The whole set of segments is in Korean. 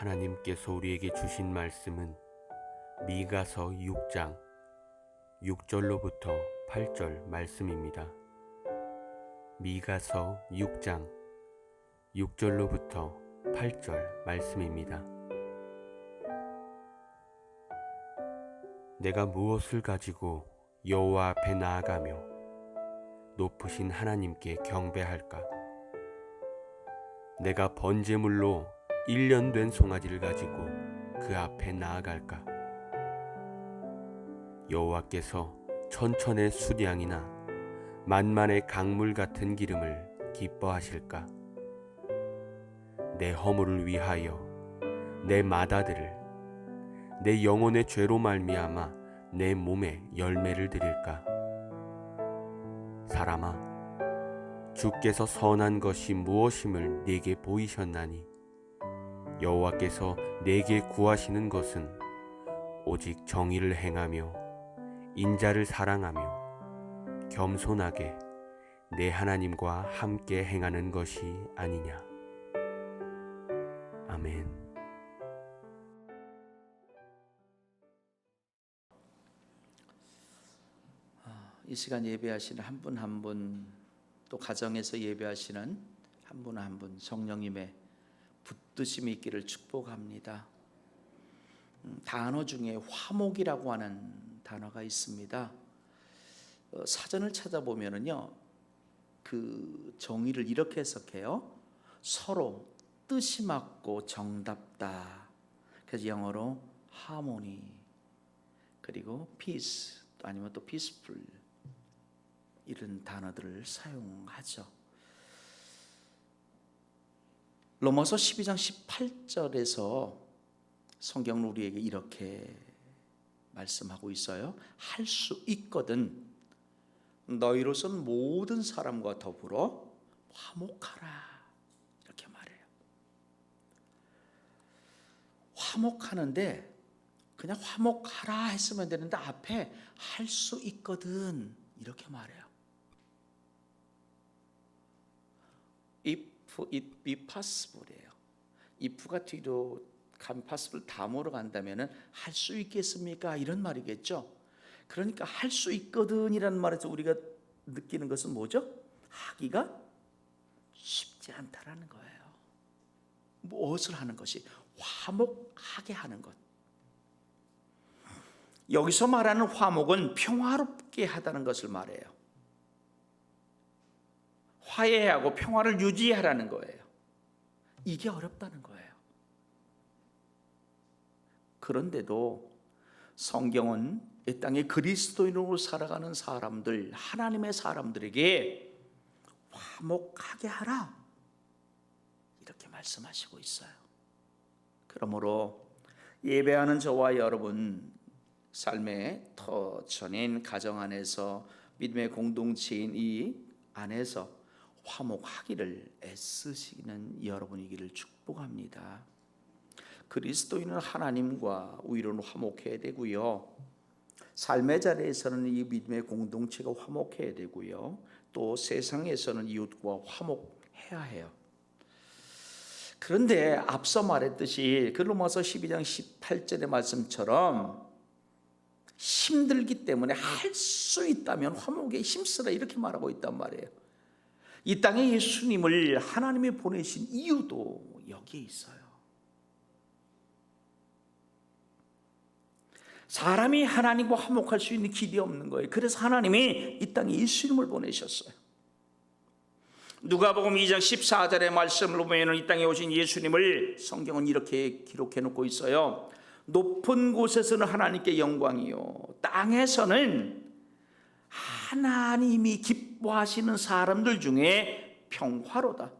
하나님께서 우리에게 주신 말씀은 미가서 6장 6절로부터 8절 말씀입니다. 미가서 6장 6절로부터 8절 말씀입니다. 내가 무엇을 가지고 여호와 앞에 나아가며 높으신 하나님께 경배할까? 내가 번제물로 1년 된 송아지를 가지고 그 앞에 나아갈까? 여호와께서 천천의 수량이나 만만의 강물 같은 기름을 기뻐하실까? 내 허물을 위하여 내 마다들을 내 영혼의 죄로 말미암아 내 몸에 열매를 드릴까? 사람아, 주께서 선한 것이 무엇임을 내게 보이셨나니 여호와께서 내게 구하시는 것은 오직 정의를 행하며 인자를 사랑하며 겸손하게 내 하나님과 함께 행하는 것이 아니냐. 아멘. 이 시간 예배하시는 한 분 한 분 또 가정에서 예배하시는 한 분 한 분 성령님의 붙드심이 있기를 축복합니다. 음, 단어 중에 화목이라고 하는 단어가 있습니다. 어, 사전을 찾아보면은요, 그 정의를 이렇게 해석해요. 서로 뜻이 맞고 정답다. 그래서 영어로 하모니 그리고 peace 또 아니면 또 peaceful 이런 단어들을 사용하죠. 로마서 12장 18절에서 성경은 우리에게 이렇게 말씀하고 있어요. 할 수 있거든 너희로선 모든 사람과 더불어 화목하라 이렇게 말해요. 화목하는데 그냥 화목하라 했으면 되는데 앞에 할 수 있거든 이렇게 말해요. It be possible이에요. if가 뒤로 감 possible 다음으로 간다면은 할 수 있겠습니까? 이런 말이겠죠. 그러니까 할 수 있거든이라는 말에서 우리가 느끼는 것은 뭐죠? 하기가 쉽지 않다라는 거예요. 무엇을 하는 것이 화목하게 하는 것. 여기서 말하는 화목은 평화롭게 하다는 것을 말해요. 화해하고 평화를 유지하라는 거예요. 이게 어렵다는 거예요. 그런데도 성경은 이 땅에 그리스도인으로 살아가는 사람들, 하나님의 사람들에게 화목하게 하라. 이렇게 말씀하시고 있어요. 그러므로 예배하는 저와 여러분 삶의 터전인 가정 안에서 믿음의 공동체인 이 안에서 화목하기를 애쓰시는 여러분이기를 축복합니다. 그리스도인은 하나님과 우리로는 화목해야 되고요. 삶의 자리에서는 이 믿음의 공동체가 화목해야 되고요. 또 세상에서는 이웃과 화목해야 해요. 그런데 앞서 말했듯이 그 로마서 12장 18절의 말씀처럼 힘들기 때문에 할 수 있다면 화목에 힘쓰라 이렇게 말하고 있단 말이에요. 이 땅에 예수님을 하나님이 보내신 이유도 여기에 있어요. 사람이 하나님과 화목할 수 있는 길이 없는 거예요. 그래서 하나님이 이 땅에 예수님을 보내셨어요. 누가복음 2장 14절의 말씀을 보면 이 땅에 오신 예수님을 성경은 이렇게 기록해 놓고 있어요. 높은 곳에서는 하나님께 영광이요. 땅에서는 하나님이 기뻐하시는 사람들 중에 평화로다.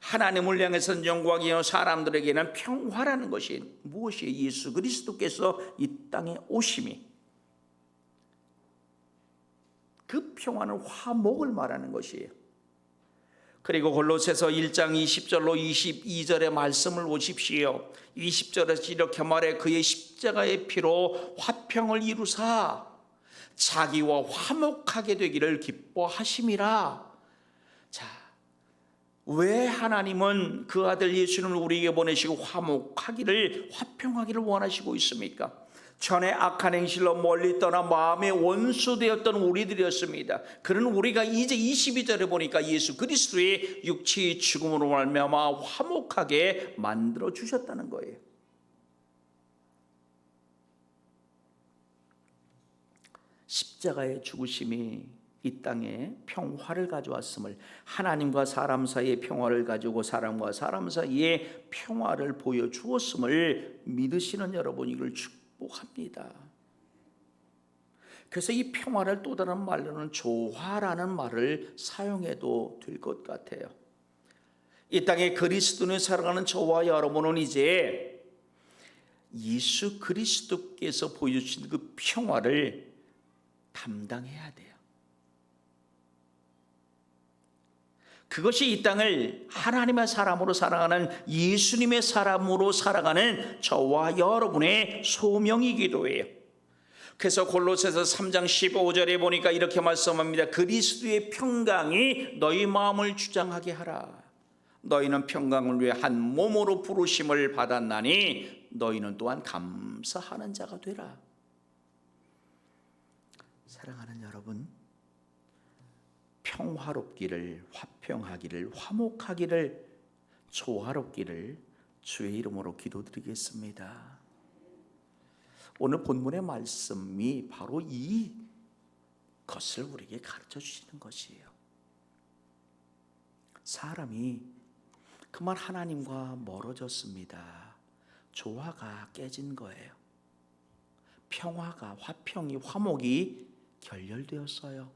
하나님을 향해서는 영광이요 사람들에게는 평화라는 것이 무엇이에요? 예수 그리스도께서 이 땅에 오심이 그 평화는 화목을 말하는 것이에요. 그리고 골로새서 1장 20절로 22절의 말씀을 보십시오. 20절에서 이렇게 말해 그의 십자가의 피로 화평을 이루사 자기와 화목하게 되기를 기뻐하심이라. 자, 왜 하나님은 그 아들 예수를 우리에게 보내시고 화목하기를 화평하기를 원하시고 있습니까? 전에 악한 행실로 멀리 떠나 마음의 원수 되었던 우리들이었습니다. 그런 우리가 이제 22절에 보니까 예수 그리스도의 육체의 죽음으로 말미암아 화목하게 만들어 주셨다는 거예요. 십자가의 죽으심이 이 땅에 평화를 가져왔음을 하나님과 사람 사이의 평화를 가지고 사람과 사람 사이의 평화를 보여 주었음을 믿으시는 여러분이를 축복합니다. 그래서 이 평화를 또 다른 말로는 조화라는 말을 사용해도 될 것 같아요. 이 땅에 그리스도는 살아가는 저와 여러분은 이제 예수 그리스도께서 보여주신 그 평화를 담당해야 돼요. 그것이 이 땅을 하나님의 사람으로 살아가는 예수님의 사람으로 살아가는 저와 여러분의 소명이기도 해요. 그래서 골로새서 3장 15절에 보니까 이렇게 말씀합니다. 그리스도의 평강이 너희 마음을 주장하게 하라. 너희는 평강을 위해 한 몸으로 부르심을 받았나니 너희는 또한 감사하는 자가 되라. 사랑하는 여러분, 평화롭기를, 화평하기를, 화목하기를, 조화롭기를 주의 이름으로 기도드리겠습니다. 오늘 본문의 말씀이 바로 이 것을 우리에게 가르쳐 주시는 것이에요. 사람이 그만 하나님과 멀어졌습니다. 조화가 깨진 거예요. 평화가 화평이 화목이 결렬되었어요.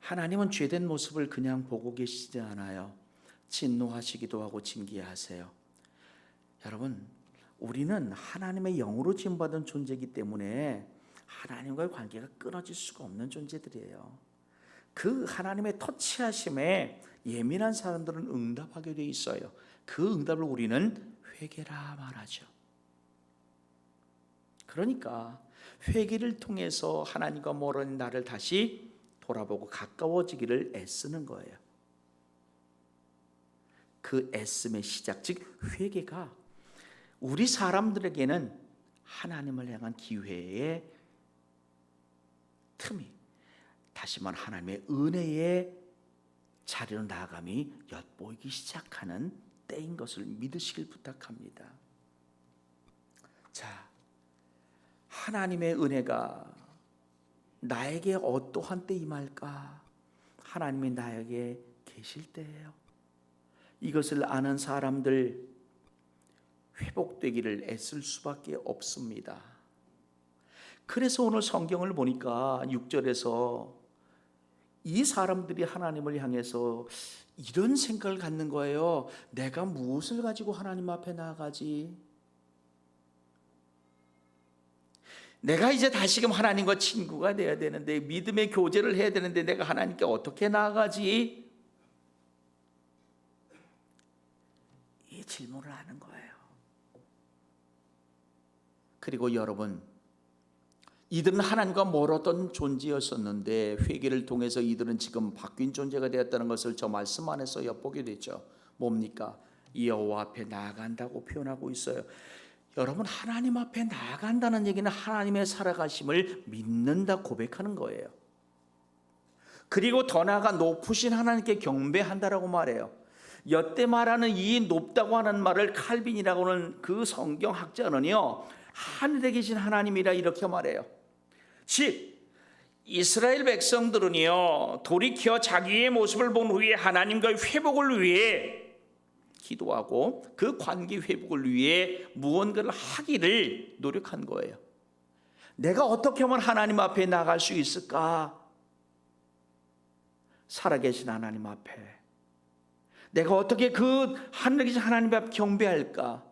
하나님은 죄된 모습을 그냥 보고 계시지 않아요. 진노하시기도 하고 징계하세요. 여러분, 우리는 하나님의 영으로 지음받은 존재이기 때문에 하나님과의 관계가 끊어질 수가 없는 존재들이에요. 그 하나님의 터치하심에 예민한 사람들은 응답하게 돼 있어요. 그 응답을 우리는 회개라 말하죠. 그러니까 회개를 통해서 하나님과 멀어진 나를 다시 돌아보고 가까워지기를 애쓰는 거예요. 그 애씀의 시작, 즉 회개가 우리 사람들에게는 하나님을 향한 기회의 틈이 다시 말해 하나님의 은혜의 자리로 나아감이 엿보이기 시작하는 때인 것을 믿으시길 부탁합니다. 자, 하나님의 은혜가 나에게 어떠한 때 임할까? 하나님이 나에게 계실 때예요. 이것을 아는 사람들 회복되기를 애쓸 수밖에 없습니다. 그래서 오늘 성경을 보니까 6절에서 이 사람들이 하나님을 향해서 이런 생각을 갖는 거예요. 내가 무엇을 가지고 하나님 앞에 나아가지? 내가 이제 다시금 하나님과 친구가 돼야 되는데 믿음의 교제를 해야 되는데 내가 하나님께 어떻게 나아가지? 이 질문을 하는 거예요. 그리고 여러분 이들은 하나님과 멀었던 존재였었는데 회개를 통해서 이들은 지금 바뀐 존재가 되었다는 것을 저 말씀 안에서 엿보게 되죠. 뭡니까? 여호와 앞에 나아간다고 표현하고 있어요. 여러분 하나님 앞에 나아간다는 얘기는 하나님의 살아가심을 믿는다 고백하는 거예요. 그리고 더 나아가 높으신 하나님께 경배한다라고 말해요. 여태 말하는 이 높다고 하는 말을 칼빈이라고 하는 그 성경 학자는요. 하늘에 계신 하나님이라 이렇게 말해요. 즉 이스라엘 백성들은요. 돌이켜 자기의 모습을 본 후에 하나님과의 회복을 위해 기도하고 그 관계 회복을 위해 무언가를 하기를 노력한 거예요. 내가 어떻게 하면 하나님 앞에 나갈 수 있을까? 살아계신 하나님 앞에 내가 어떻게 그 하늘에 계신 하나님 앞 경배할까?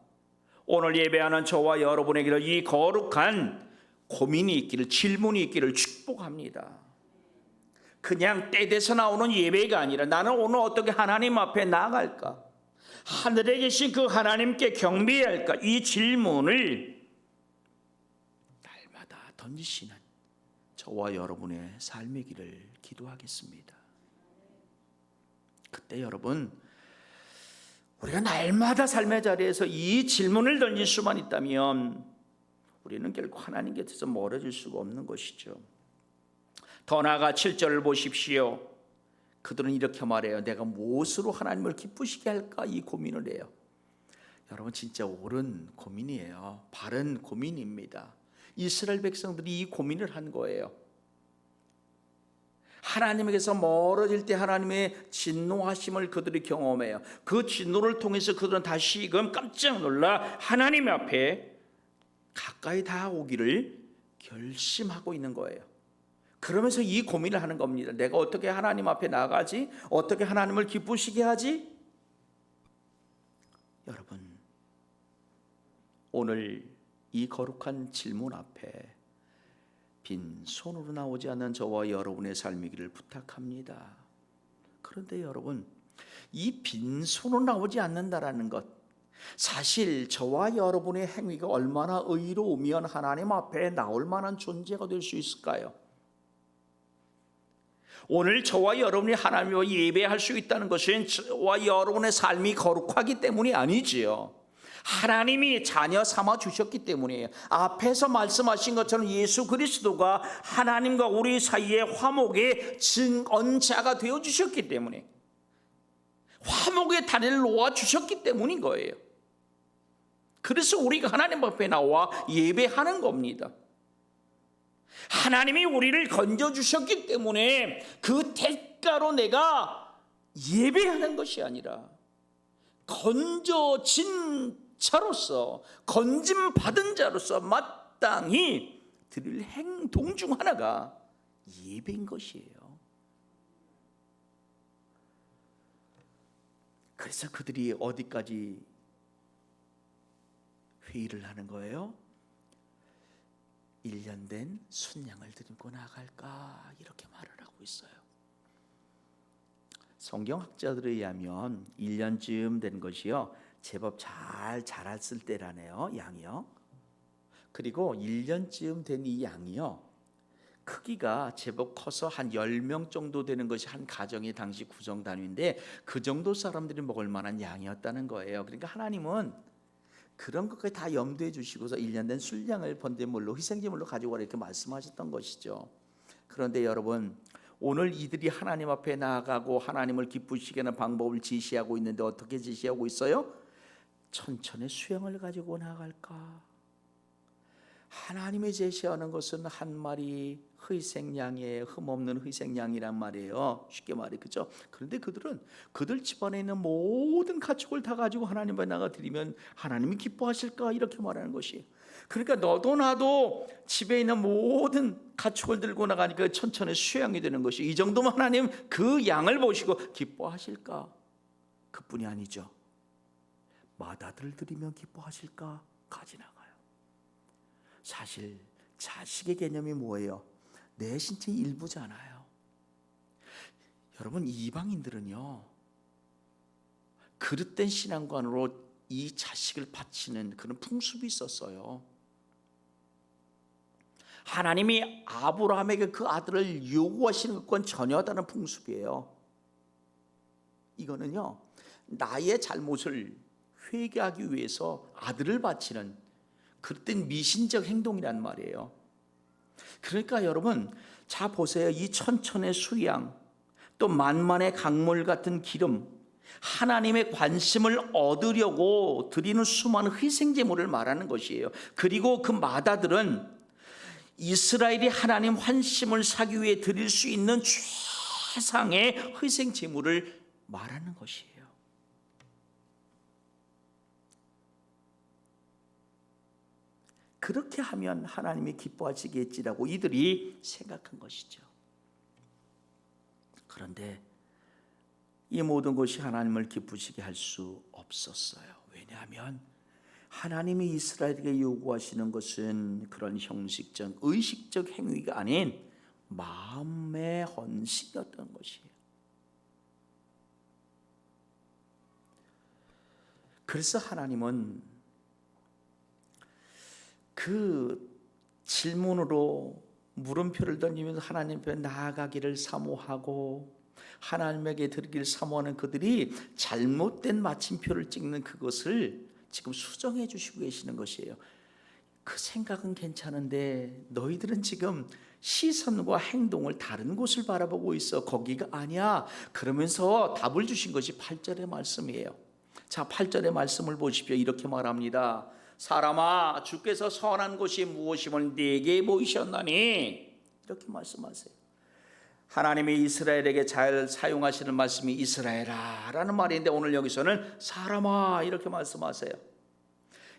오늘 예배하는 저와 여러분에게도 이 거룩한 고민이 있기를 질문이 있기를 축복합니다. 그냥 떼대서 나오는 예배가 아니라 나는 오늘 어떻게 하나님 앞에 나갈까? 하늘에 계신 그 하나님께 경배해야 할까? 이 질문을 날마다 던지시는 저와 여러분의 삶의 길을 기도하겠습니다. 그때 여러분 우리가 날마다 삶의 자리에서 이 질문을 던질 수만 있다면 우리는 결코 하나님 곁에서 멀어질 수가 없는 것이죠. 더 나아가 7절을 보십시오. 그들은 이렇게 말해요. 내가 무엇으로 하나님을 기쁘시게 할까 이 고민을 해요. 여러분 진짜 옳은 고민이에요. 바른 고민입니다. 이스라엘 백성들이 이 고민을 한 거예요. 하나님에게서 멀어질 때 하나님의 진노하심을 그들이 경험해요. 그 진노를 통해서 그들은 다시금 깜짝 놀라 하나님 앞에 가까이 다오기를 결심하고 있는 거예요. 그러면서 이 고민을 하는 겁니다. 내가 어떻게 하나님 앞에 나가지? 어떻게 하나님을 기쁘시게 하지? 여러분, 오늘 이 거룩한 질문 앞에 빈 손으로 나오지 않는 저와 여러분의 삶이기를 부탁합니다. 그런데 여러분, 이 빈 손으로 나오지 않는다라는 것, 사실 저와 여러분의 행위가 얼마나 의로우면 하나님 앞에 나올 만한 존재가 될 수 있을까요? 오늘 저와 여러분이 하나님과 예배할 수 있다는 것은 저와 여러분의 삶이 거룩하기 때문이 아니지요. 하나님이 자녀 삼아 주셨기 때문이에요. 앞에서 말씀하신 것처럼 예수 그리스도가 하나님과 우리 사이의 화목의 증언자가 되어 주셨기 때문에 화목의 다리를 놓아 주셨기 때문인 거예요. 그래서 우리가 하나님 앞에 나와 예배하는 겁니다. 하나님이 우리를 건져 주셨기 때문에 그 대가로 내가 예배하는 것이 아니라 건져진 자로서 건짐 받은 자로서 마땅히 드릴 행동 중 하나가 예배인 것이에요. 그래서 그들이 어디까지 회의를 하는 거예요? 1년 된 순양을 드리고 나갈까 이렇게 말을 하고 있어요. 성경학자들에 의하면 1년쯤 된 것이요. 제법 잘 자랐을 때라네요. 양이요. 그리고 1년쯤 된 이 양이요. 크기가 제법 커서 한 10명 정도 되는 것이 한 가정의 당시 구성 단위인데 그 정도 사람들이 먹을 만한 양이었다는 거예요. 그러니까 하나님은 그런 것까지 다 염두해 주시고서 1년 된 순량을 번제물로 희생제물로 가지고 가라 이렇게 말씀하셨던 것이죠. 그런데 여러분 오늘 이들이 하나님 앞에 나아가고 하나님을 기쁘시게 하는 방법을 지시하고 있는데 어떻게 지시하고 있어요? 천천히 수양을 가지고 나갈까? 하나님이 제시하는 것은 한 마리 희생양의 흠없는 희생양이란 말이에요. 쉽게 말해 그죠? 그런데 그들은 그들 집안에 있는 모든 가축을 다 가지고 하나님 앞에 나가 드리면 하나님이 기뻐하실까 이렇게 말하는 것이. 그러니까 너도 나도 집에 있는 모든 가축을 들고 나가니까 천천히 수양이 되는 것이 이 정도면 하나님 그 양을 보시고 기뻐하실까? 그뿐이 아니죠. 마다들 드리면 기뻐하실까? 가지 나가요. 사실 자식의 개념이 뭐예요? 내 신체 일부잖아요. 여러분 이방인들은요 그릇된 신앙관으로 이 자식을 바치는 그런 풍습이 있었어요. 하나님이 아브라함에게 그 아들을 요구하시는 것과는 전혀 다른 풍습이에요. 이거는요 나의 잘못을 회개하기 위해서 아들을 바치는 그땐 미신적 행동이란 말이에요. 그러니까 여러분, 자 보세요. 이 천천의 수양, 또 만만의 강물 같은 기름, 하나님의 관심을 얻으려고 드리는 수많은 희생제물을 말하는 것이에요. 그리고 그 마다들은 이스라엘이 하나님 환심을 사기 위해 드릴 수 있는 최상의 희생제물을 말하는 것이에요. 그렇게 하면 하나님이 기뻐하시겠지라고 이들이 생각한 것이죠. 그런데 이 모든 것이 하나님을 기쁘시게 할 수 없었어요. 왜냐하면 하나님이 이스라엘에게 요구하시는 것은 그런 형식적, 의식적 행위가 아닌 마음의 헌신이었던 것이에요. 그래서 하나님은 그 질문으로 물음표를 던지면서 하나님 앞에 나아가기를 사모하고 하나님에게 드리기를 사모하는 그들이 잘못된 마침표를 찍는 그것을 지금 수정해 주시고 계시는 것이에요. 그 생각은 괜찮은데 너희들은 지금 시선과 행동을 다른 곳을 바라보고 있어. 거기가 아니야. 그러면서 답을 주신 것이 8절의 말씀이에요. 자, 8절의 말씀을 보십시오. 이렇게 말합니다. 사람아, 주께서 선한 것이 무엇임을 네게 보이셨나니? 이렇게 말씀하세요. 하나님이 이스라엘에게 잘 사용하시는 말씀이 이스라엘아라는 말인데 오늘 여기서는 사람아 이렇게 말씀하세요.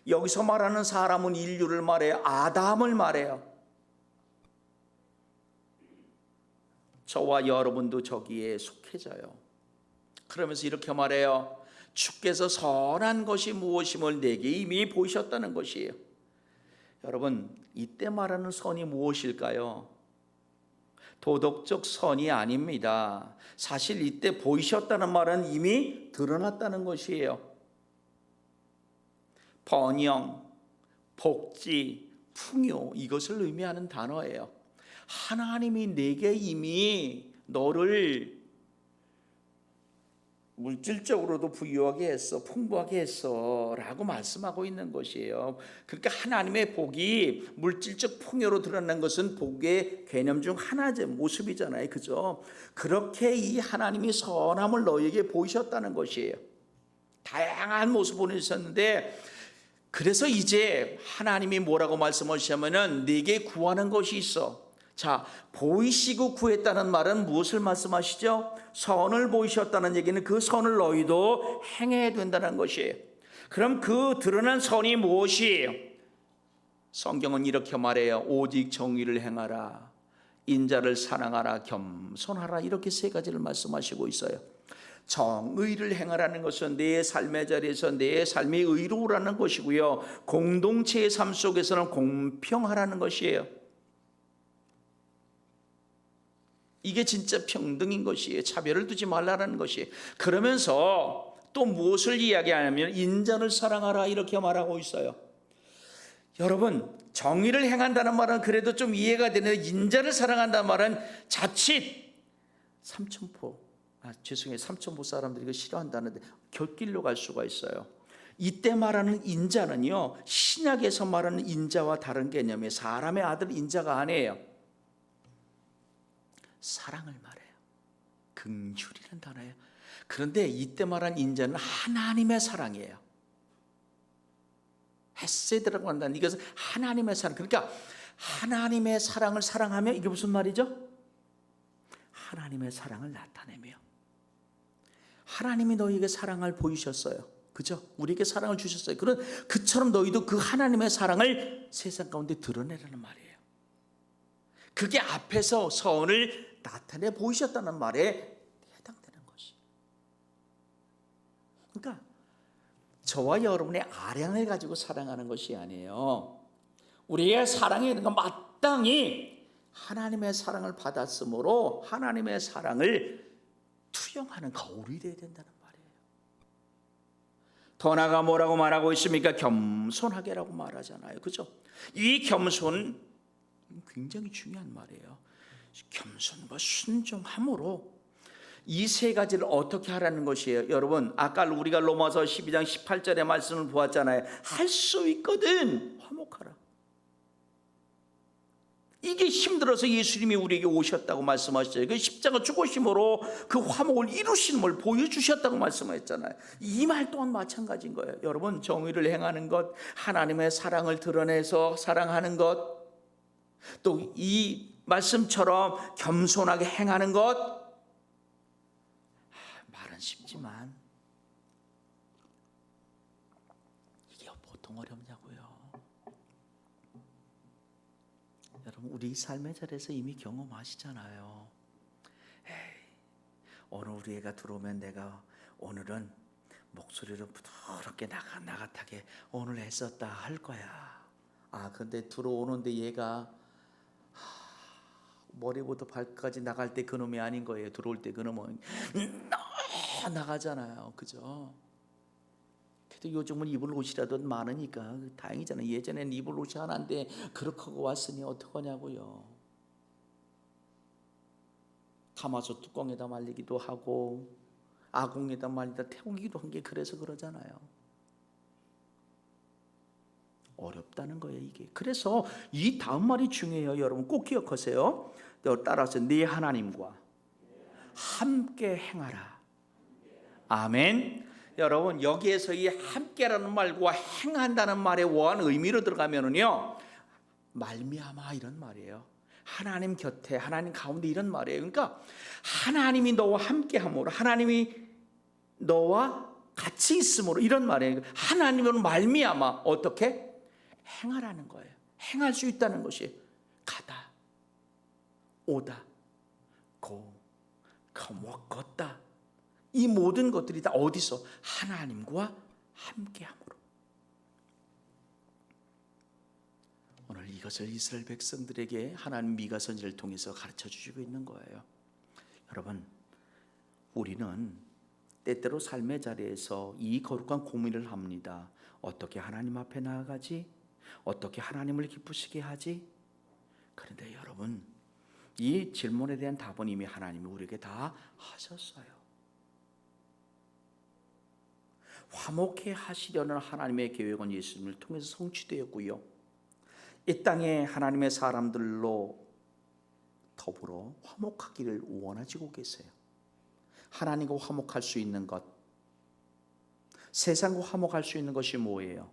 여기서 말하는 사람은 인류를 말해요. 아담을 말해요. 저와 여러분도 저기에 속해져요. 그러면서 이렇게 말해요. 주께서 선한 것이 무엇임을 내게 이미 보이셨다는 것이에요. 여러분, 이때 말하는 선이 무엇일까요? 도덕적 선이 아닙니다. 사실 이때 보이셨다는 말은 이미 드러났다는 것이에요. 번영, 복지, 풍요 이것을 의미하는 단어예요. 하나님이 내게 이미 너를 물질적으로도 부유하게 했어, 풍부하게 했어라고 말씀하고 있는 것이에요. 그러니까 하나님의 복이 물질적 풍요로 드러난 것은 복의 개념 중 하나의 모습이잖아요, 그죠? 그렇게 이 하나님이 선함을 너에게 보이셨다는 것이에요. 다양한 모습 보내주셨는데 그래서 이제 하나님이 뭐라고 말씀하시냐면은 네게 구하는 것이 있어. 자, 보이시고 구했다는 말은 무엇을 말씀하시죠? 선을 보이셨다는 얘기는 그 선을 너희도 행해야 된다는 것이에요. 그럼 그 드러난 선이 무엇이에요? 성경은 이렇게 말해요. 오직 정의를 행하라. 인자를 사랑하라. 겸손하라. 이렇게 세 가지를 말씀하시고 있어요. 정의를 행하라는 것은 내 삶의 자리에서 내 삶이 의로우라는 것이고요. 공동체의 삶 속에서는 공평하라는 것이에요. 이게 진짜 평등인 것이에요. 차별을 두지 말라는 것이에요. 그러면서 또 무엇을 이야기하냐면 인자를 사랑하라 이렇게 말하고 있어요. 여러분 정의를 행한다는 말은 그래도 좀 이해가 되는데 인자를 사랑한다는 말은 자칫 삼천포 아 죄송해요 삼천포 사람들이 이거 싫어한다는데 곁길로 갈 수가 있어요. 이때 말하는 인자는요 신약에서 말하는 인자와 다른 개념이에요. 사람의 아들 인자가 아니에요. 사랑을 말해요. 긍휼이라는 단어예요. 그런데 이때 말한 인자는 하나님의 사랑이에요. 헤세드라고 한다는 이것은 하나님의 사랑. 그러니까 하나님의 사랑을 사랑하며 이게 무슨 말이죠? 하나님의 사랑을 나타내며 하나님이 너희에게 사랑을 보이셨어요. 그죠? 우리에게 사랑을 주셨어요. 그런 그처럼 너희도 그 하나님의 사랑을 세상 가운데 드러내라는 말이에요. 그게 앞에서 선을 나타내 보이셨다는 말에 해당되는 것이. 그러니까 저와 여러분의 아량을 가지고 사랑하는 것이 아니에요. 우리의 사랑에 있는 건 마땅히 하나님의 사랑을 받았으므로 하나님의 사랑을 투영하는 거울이 되어야 된다는 말이에요. 더 나아가 뭐라고 말하고 있습니까? 겸손하게라고 말하잖아요. 그죠? 이 겸손 굉장히 중요한 말이에요. 겸손과 순종함으로 이 세 가지를 어떻게 하라는 것이에요. 여러분, 아까 우리가 로마서 12장 18절의 말씀을 보았잖아요. 할 수 있거든. 화목하라. 이게 힘들어서 예수님이 우리에게 오셨다고 말씀하셨어요. 그 십자가 죽으심으로 그 화목을 이루시는 걸 보여주셨다고 말씀하셨잖아요. 이 말 또한 마찬가지인 거예요. 여러분, 정의를 행하는 것, 하나님의 사랑을 드러내서 사랑하는 것, 또 이 말씀처럼 겸손하게 행하는 것, 말은 쉽지만 이게 보통 어렵냐고요. 여러분 우리 삶의 자리에서 이미 경험하시잖아요. 에이, 오늘 우리 애가 들어오면 내가 오늘은 목소리를 부드럽게 나가 나gat하게 오늘 애썼다 할 거야. 아 근데 들어오는데 얘가 머리부터 발까지 나갈 때 그놈이 아닌 거예요. 들어올 때 그놈은 음, 나가잖아요. 그죠? 그래도 요즘은 이불 옷이라도 많으니까 다행이잖아요. 예전엔 이불 옷이 하나인데 그렇게 하고 왔으니 어떡하냐고요. 담아서 뚜껑에다 말리기도 하고 아궁에다 말리다 태우기도 한 게 그래서 그러잖아요. 어렵다는 거예요 이게. 그래서 이 다음 말이 중요해요. 여러분 꼭 기억하세요. 따라서 네 하나님과 함께 행하라. 아멘. 여러분 여기에서 이 함께라는 말과 행한다는 말의 원 의미로 들어가면은요 말미암아 이런 말이에요. 하나님 곁에 하나님 가운데 이런 말이에요. 그러니까 하나님이 너와 함께 함으로 하나님이 너와 같이 있음으로 이런 말이에요. 하나님은 말미암아 어떻게 행하라는 거예요. 행할 수 있다는 것이 가다, 오다, 고, 거뭐 걷다. 이 모든 것들이 다 어디서 하나님과 함께함으로. 오늘 이것을 이스라엘 백성들에게 하나님 미가 선지를 통해서 가르쳐 주시고 있는 거예요. 여러분, 우리는 때때로 삶의 자리에서 이 거룩한 고민을 합니다. 어떻게 하나님 앞에 나아가지? 어떻게 하나님을 기쁘시게 하지? 그런데 여러분, 이 질문에 대한 답은 이미 하나님이 우리에게 다 하셨어요. 화목해 하시려는 하나님의 계획은 예수님을 통해서 성취되었고요. 이 땅에 하나님의 사람들로 더불어 화목하기를 원하시고 계세요. 하나님과 화목할 수 있는 것, 세상과 화목할 수 있는 것이 뭐예요?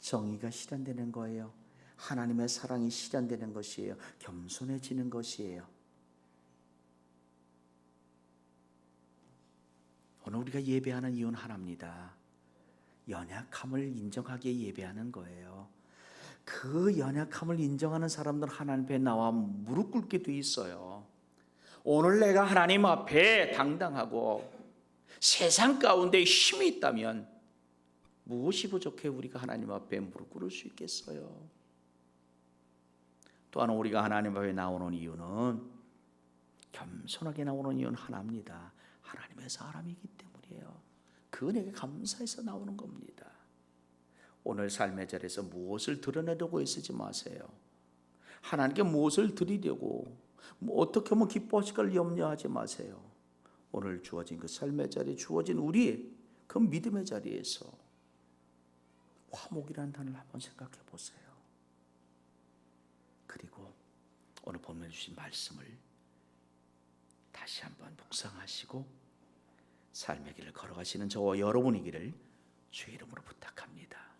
정의가 실현되는 거예요. 하나님의 사랑이 실현되는 것이에요. 겸손해지는 것이에요. 오늘 우리가 예배하는 이유는 하나입니다. 연약함을 인정하기에 예배하는 거예요. 그 연약함을 인정하는 사람들 하나님 앞에 나와 무릎 꿇게 돼 있어요. 오늘 내가 하나님 앞에 당당하고 세상 가운데 힘이 있다면 무엇이 부족해 우리가 하나님 앞에 무릎 꿇을 수 있겠어요? 또한 우리가 하나님 앞에 나오는 이유는 겸손하게 나오는 이유는 하나입니다. 하나님의 사람이기 때문이에요. 그 은혜가 감사해서 나오는 겁니다. 오늘 삶의 자리에서 무엇을 드러내려고 애쓰지 마세요. 하나님께 무엇을 드리려고 뭐 어떻게 하면 기뻐하실까를 염려하지 마세요. 오늘 주어진 그 삶의 자리, 주어진 우리의 그 믿음의 자리에서 화목이라는 단어를 한번 생각해 보세요. 그리고 오늘 본문에 주신 말씀을 다시 한번 묵상하시고 삶의 길을 걸어가시는 저와 여러분이기를 주의 이름으로 부탁합니다.